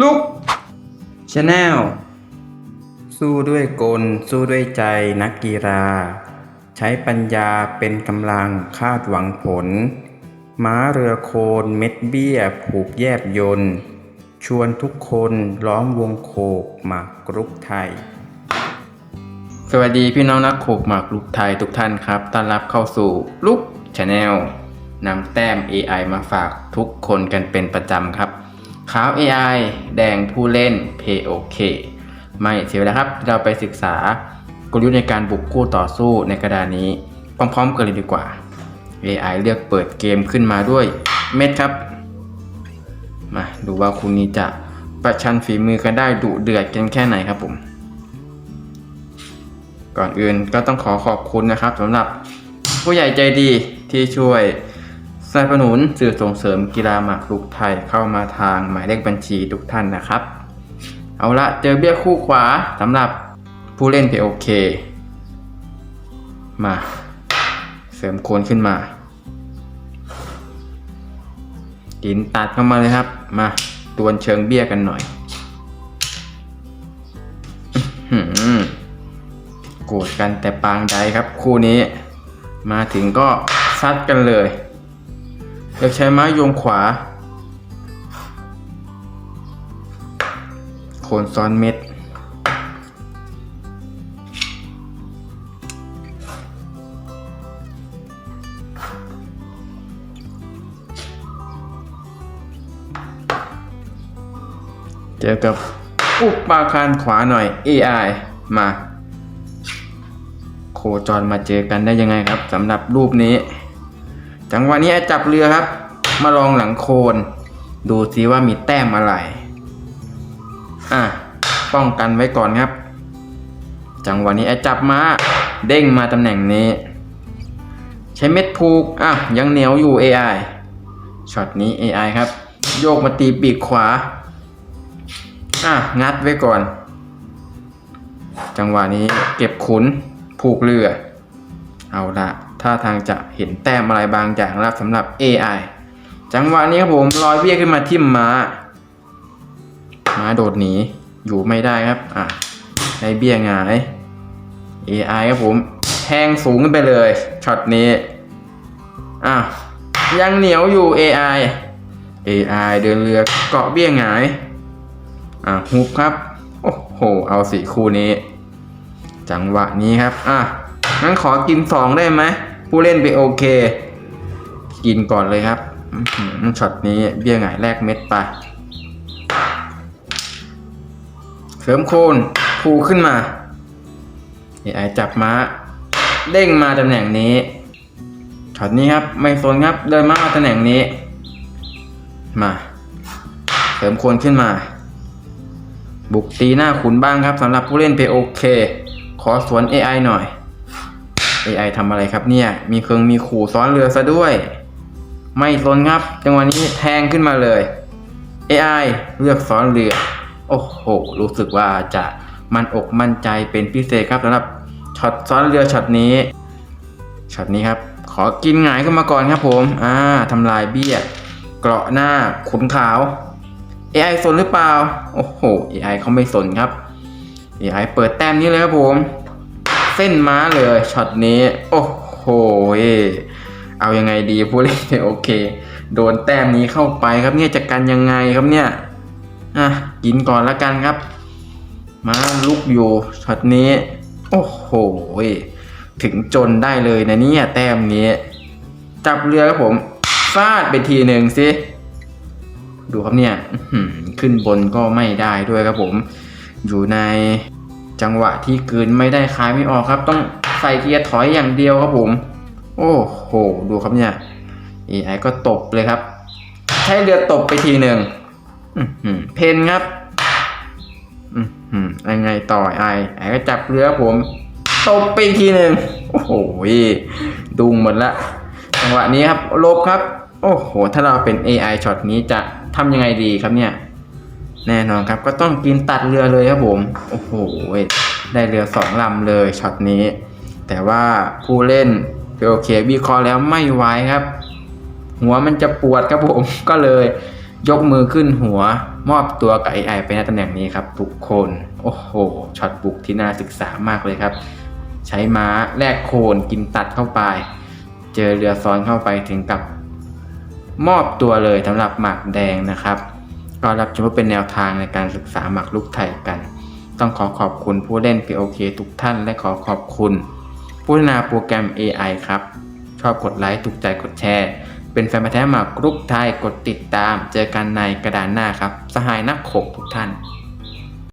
ลุกชาแนลสู้ด้วยกล สู้ด้วยใจนักกีฬา ใช้ปัญญาเป็นกำลังคาดหวังผล ม้าเรือโคนเม็ดเบี้ย ผูกแยบยนต์ชวนทุกคนล้อมวงโคกหมากกรุกไทย สวัสดีพี่น้องนักโขกหมากลุกไทยทุกท่านครับต้อนรับเข้าสู่ลุกชาแนลนำแต้ม AI มาฝากทุกคนกันเป็นประจำครับ ขาว AI แดงผู้เล่น POK ไม่เสียเวลาครับ เราไปศึกษากลยุทธ์ในการบุกคู่ต่อสู้ในกระดานนี้ พร้อมๆกันเลยดีกว่า AI เลือกเปิดเกมขึ้นมาด้วยเม็ดครับ มาดูว่าคุณนี้จะประชันฝีมือกันได้ดุเดือดกันแค่ไหนครับผม ก่อนอื่นก็ต้องขอขอบคุณนะครับสำหรับผู้ใหญ่ใจดีที่ช่วย สนับสนุนสื่อส่งเสริมกีฬาหมากรุกไทยเข้ามาทางหมายเลขบัญชีทุกท่านนะครับ เอาละเจอเบี้ยคู่ขวาสำหรับผู้เล่นเพโอเคมาเสริมโคนขึ้นมาดินตัดเข้ามาเลยครับ มาตวนเชิงเบี้ยกันหน่อยหือโกรธกันแต่ปางใดครับ คู่นี้ มาถึงก็ซัดกันเลย เลือกใช้ไม้โยงขวา โคนซ้อนเม็ด เจอกับอุปปาคารขวาหน่อย AI มา โคจรมาเจอกันได้ยังไงครับสำหรับรูปนี้ จังหวะนี้จับเรือครับ มาลองหลังโคน ดูซิว่ามีแต้มอะไร อะป้องกันไว้ก่อนครับ จังหวะนี้จับมาเด้งมาตำแหน่งนี้ ใช้เม็ดผูกอะยังเหนียวอยู่ AI ช็อตนี้ AI ครับ โยกมาตีปีกขวา อะงัดไว้ก่อน จังหวะนี้เก็บขุนผูกเรือ เอาละ ถ้าทางจะเห็นแต้มอะไรบางอย่างแล้วสำหรับ AI จังหวะนี้ครับผมลอยเบี้ยขึ้นมาทิ่มม้า ม้าโดดหนีอยู่ไม่ได้ครับอะได้เบี้ยหงาย AI ครับผมแทงสูงขึ้นไปเลยช็อตนี้อะยังเหนียวอยู่ AI AI เดินเรือเกาะเบี้ยหงายอะฮุบครับโอ้โหเอาสีคู่นี้ จังหวะนี้ครับอะงั้นขอกินสองได้ไหม ผู้เล่นไปโอเค กินก่อนเลยครับช็อตนี้เบี้ยหงายแรกเม็ดไปเสริมโคนผูขึ้นมาไอ้จับม้า เด้งมาตำแหน่งนี้ช็อตนี้ครับ ไม่สนครับ เดินมามาตำแหน่งนี้ มาเสริมโคนขึ้นมา บุกตีหน้าขุนบ้างครับสำหรับผู้เล่นเพโอเค ขอสวน AI หน่อย AI ทำอะไรครับเนี่ย มีเครื่องมีขู่ซ้อนเรือซะด้วย ไม่สนครับ จังหวะนี้แทงขึ้นมาเลย AI เลือกซ้อนเรือ โอ้โห รู้สึกว่าจะมันอกมั่นใจเป็นพิเศษครับสำหรับช็อตซ้อนเรือช็อตนี้ ช็อตนี้ครับ ขอกินหงายขึ้นมาก่อนครับผม อ่าทำลายเบี้ย เกราะหน้าขุนขาว AI สนหรือเปล่า โอ้โห AI เขาไม่สนครับ AI เปิดแต้มนี้เลยครับผม เส้นม้าเลยช็อตนี้ โอ้โหเอายังไงดีผู้เล่นโอเค โดนแต้มนี้เข้าไปครับเนี่ยจะกันยังไงครับเนี่ยอะกินก่อนละกันครับม้าลุกอยู่ช็อตนี้ โอ้โหถึงจนได้เลยนะเนี่ยแต้มนี้ จับเรือครับผมฟาดไปทีหนึ่งสิดูครับเนี่ยขึ้นบนก็ไม่ได้ด้วยครับผม อยู่ใน จังหวะที่กืนไม่ได้คายไม่ออกครับ ต้องใส่เกียร์ถอยอย่างเดียวครับผม โอ้โห ดูครับเนี่ย AI ก็ตบเลยครับ ใช้เรือตบไปทีหนึ่งเพนครับยังไงต่อไอไอก็จับเรือผมตบไปทีหนึ่งโอ้โหดุงหมดละจังหวะนี้ครับลบครับ โอ้โห ถ้าเราเป็น AI ช็อตนี้จะทำยังไงดีครับเนี่ย แน่นอนครับ ก็ต้องกินตัดเรือเลยครับผม โอ้โห ได้เรือสองลำเลยช็อตนี้ แต่ว่าผู้เล่นโอเควิเคราะห์แล้วไม่ไหวครับ หัวมันจะปวดครับผมก็เลยยกมือขึ้นหัวมอบตัวกับ AI ไปในตำแหน่งนี้ครับ ทุกคน โอ้โหช็อตบุกที่น่าศึกษามากเลยครับ ใช้ม้าแลกโคนกินตัดเข้าไป เจอเรือซ้อนเข้าไปถึงกับ มอบตัวเลยสำหรับหมากแดงนะครับ ก็รับชมว่าเป็นแนวทางในการศึกษาหมากลุกไทยกัน ต้องขอขอบคุณผู้เล่น POK ทุกท่านและขอขอบคุณผู้พัฒนาโปรแกรม AI ครับ ชอบกดไลค์ถูกใจกดแชร์ เป็นแฟนพันธุ์แท้หมากรุกไทยกดติดตาม เจอกันในกระดานหน้าครับ สหายนักขบทุกท่าน